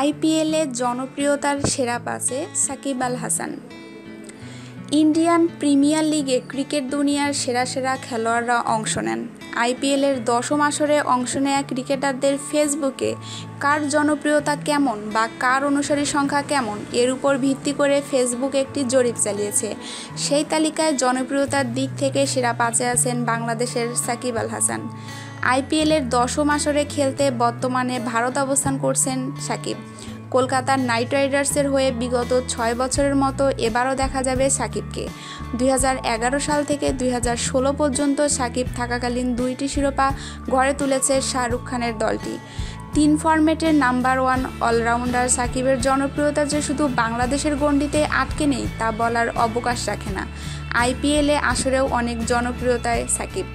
আইপিএলে জনপ্রিয়তার সেরা পাশে সাকিব আল হাসান। ইন্ডিয়ান প্রিমিয়ার লিগে ক্রিকেট দুনিয়ার সেরা সেরা খেলোয়াড়রা অংশ নেন। আইপিএলের দশম আসরে অংশ নেয়া ক্রিকেটারদের ফেসবুকে কার জনপ্রিয়তা কেমন বা কার অনুসারী সংখ্যা কেমন, এর উপর ভিত্তি করে ফেসবুক একটি জরিপ চালিয়েছে। সেই তালিকায় জনপ্রিয়তার দিক থেকে সেরা পাঁচে আছেন বাংলাদেশের সাকিব আল হাসান। আইপিএলের দশম আসরে খেলতে বর্তমানে ভারত অবস্থান করছেন সাকিব। কলকাতার নাইট রাইডার্সের হয়ে বিগত ছয় বছরের মতো এবারও দেখা যাবে সাকিবকে। দুই হাজার এগারো সাল থেকে দুই হাজার ষোলো পর্যন্ত সাকিব থাকাকালীন দুইটি শিরোপা ঘরে তুলেছে শাহরুখ খানের দলটি। তিন ফরম্যাটের নাম্বার ওয়ান অলরাউন্ডার সাকিবের জনপ্রিয়তা যে শুধু বাংলাদেশের গণ্ডিতে আটকে নেই, তা বলার অবকাশ রাখে না। আইপিএলে আসরেও অনেক জনপ্রিয়তায় সাকিব।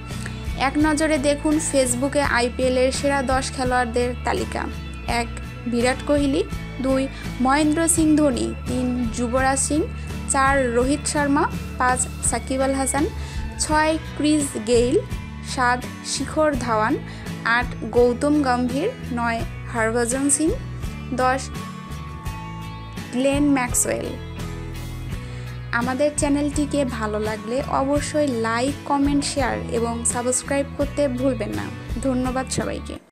এক নজরে দেখুন ফেসবুকে আইপিএলের সেরা দশ খেলোয়াড়দের তালিকা। এক বিরাট কোহলি, দুই মহেন্দ্র সিং ধোনি, তিন যুবরাজ সিং, চার রোহিত শর্মা, পাঁচ সাকিব আল হাসান, ছয় ক্রিস গেইল, সাত শিখর ধাওয়ান, আট গৌতম গম্ভীর, নয় হরভজন সিং, দশ গ্লেন ম্যাক্সওয়েল। আমাদের চ্যানেলটিকে ভালো লাগলে অবশ্যই লাইক, কমেন্ট, শেয়ার এবং সাবস্ক্রাইব করতে ভুলবেন না। ধন্যবাদ সবাইকে।